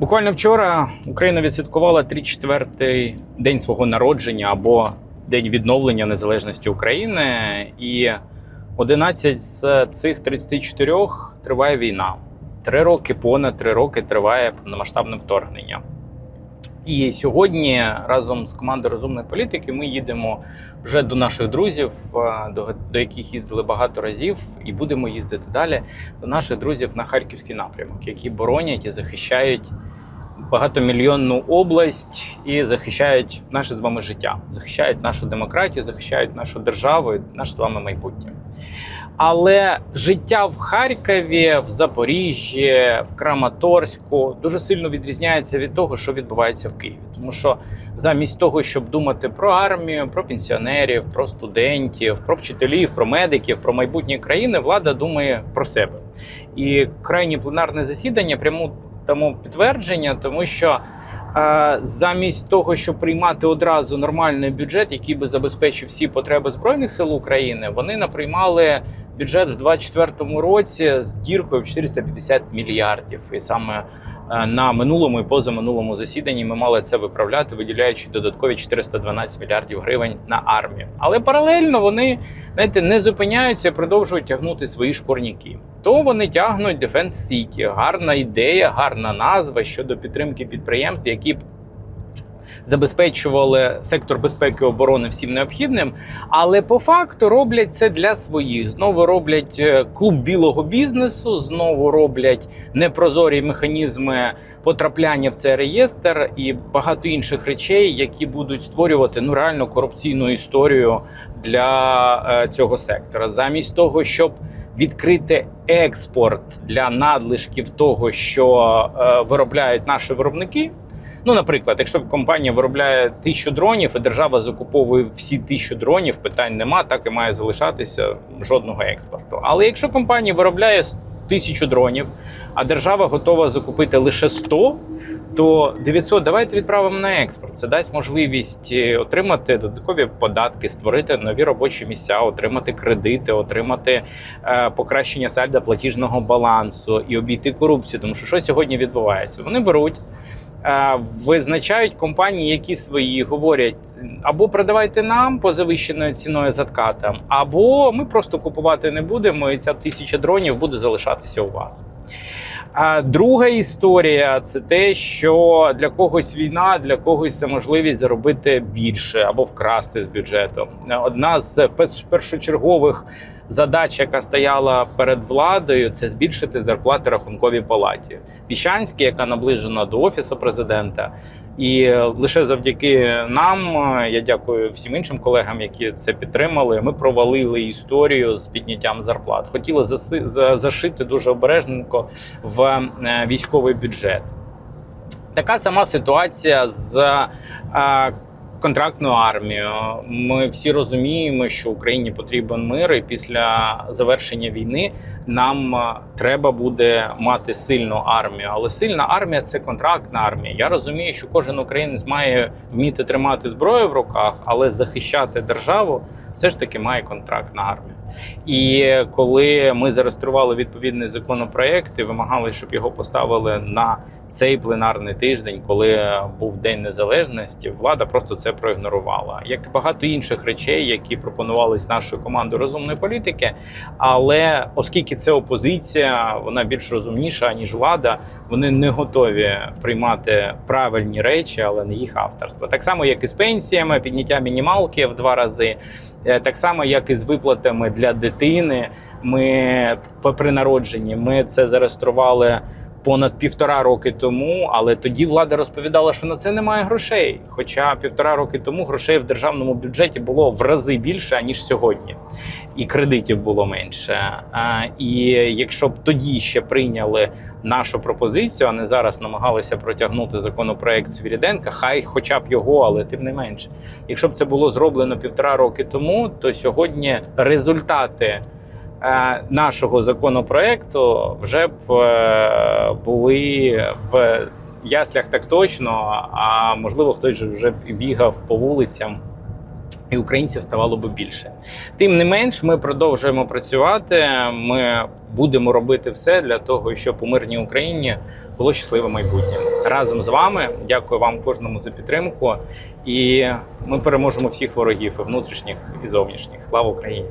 Буквально вчора Україна відсвяткувала 34-й день свого народження або День відновлення незалежності України. І 11 з цих 34 триває війна. Три роки, понад три роки триває повномасштабне вторгнення. І сьогодні разом з командою розумної політики ми їдемо вже до наших друзів, е, до, до яких їздили багато разів, і будемо їздити далі до наших друзів на харківський напрямок, які боронять і захищають багатомільйонну область і захищають наше з вами життя, захищають нашу демократію, захищають нашу державу, і наше з вами майбутнє. Але життя в Харкові, в Запоріжжі, в Краматорську дуже сильно відрізняється від того, що відбувається в Києві. Тому що замість того, щоб думати про армію, про пенсіонерів, про студентів, про вчителів, про медиків, про майбутнє країни, влада думає про себе. І крайнє пленарне засідання прямо тому підтвердження, тому що е, замість того, щоб приймати одразу нормальний бюджет, який би забезпечив всі потреби збройних сил України, вони наприймали бюджет в 2024 році з діркою в 450 мільярдів. І саме е, на минулому і позаминулому засіданні ми мали це виправляти, виділяючи додаткові 412 мільярдів гривень на армію. Але паралельно вони знаєте, не зупиняються і продовжують тягнути свої шкурняки. То вони тягнуть Defense City. Гарна ідея, гарна назва щодо підтримки підприємств, які б забезпечували сектор безпеки і оборони всім необхідним, але по факту роблять це для своїх. Знову роблять е, клуб білого бізнесу, знову роблять непрозорі механізми потрапляння в цей реєстр і багато інших речей, які будуть створювати ну реально корупційну історію для е, цього сектора, замість того, щоб відкрити експорт для надлишків того, що е, виробляють наші виробники. Ну, наприклад, якщо компанія виробляє тисячу дронів, і держава закуповує всі тисячу дронів, питань нема, так і має залишатися жодного експорту. Але якщо компанія виробляє тисячу дронів, а держава готова закупити лише 100, то 900 давайте відправимо на експорт. Це дасть можливість е, отримати додаткові податки, створити нові робочі місця, отримати кредити, отримати е, покращення сальда платіжного балансу і обійти корупцію. Тому що що сьогодні відбувається? Вони беруть. е, Визначають компанії, які свої говорять або продавайте нам по завищеною ціною з откатом, або ми просто купувати не будемо, і ця тисяча дронів буде залишатися у вас. А друга історія це те, що для когось війна, для когось це можливість заробити більше або вкрасти з бюджету. Одна з першочергових задач, яка стояла перед владою, це збільшити зарплати рахунковій палаті. Піщанській, яка наближена до офісу президента, і лише завдяки нам, е, я дякую всім іншим колегам, які це підтримали. Ми провалили історію з підняттям зарплат. Хотіли зашити дуже обережненько в е, військовий бюджет. Така сама ситуація з е, армію. Ми всі розуміємо, що Україні потрібен мир, і після завершення війни нам е, треба буде мати сильну армію. Але сильна армія це контрактна армія. Я розумію, що кожен українець має вміти тримати зброю в руках, але захищати державу все ж таки має контрактна армія. І коли ми зареєстрували відповідний законопроект і вимагали, щоб його поставили на цей пленарний тиждень, коли був День Незалежності, влада просто це проігнорувала. Як і багато інших речей, які пропонувались нашою командою розумної політики. Але оскільки це опозиція, вона більш розумніша ніж влада, вони не готові приймати правильні речі, але не їх авторство. Так само, як і з пенсіями, підняття мінімалки в два рази. Е, Так само, як і з виплатами для дитини, ми при народженні ми це зареєстрували понад півтора роки тому. Але тоді влада розповідала, що на це немає грошей. Хоча півтора роки тому грошей в державному бюджеті було в рази більше ніж сьогодні, і кредитів було менше. І якщо б тоді ще прийняли нашу пропозицію, а не зараз намагалися протягнути законопроект Свіріденка, хай хоча б його, але тим не менше. Якщо б це було зроблено півтора роки тому, то сьогодні результати нашого законопроекту вже б е, були в яслях так точно, а можливо, хтось вже бігав по вулицям і українців ставало би більше. Тим не менш, ми продовжуємо працювати. Ми будемо робити все для того, щоб у мирній Україні було щасливе майбутнє. Разом з вами дякую вам кожному за підтримку. І ми переможемо всіх ворогів, внутрішніх і зовнішніх. Слава Україні!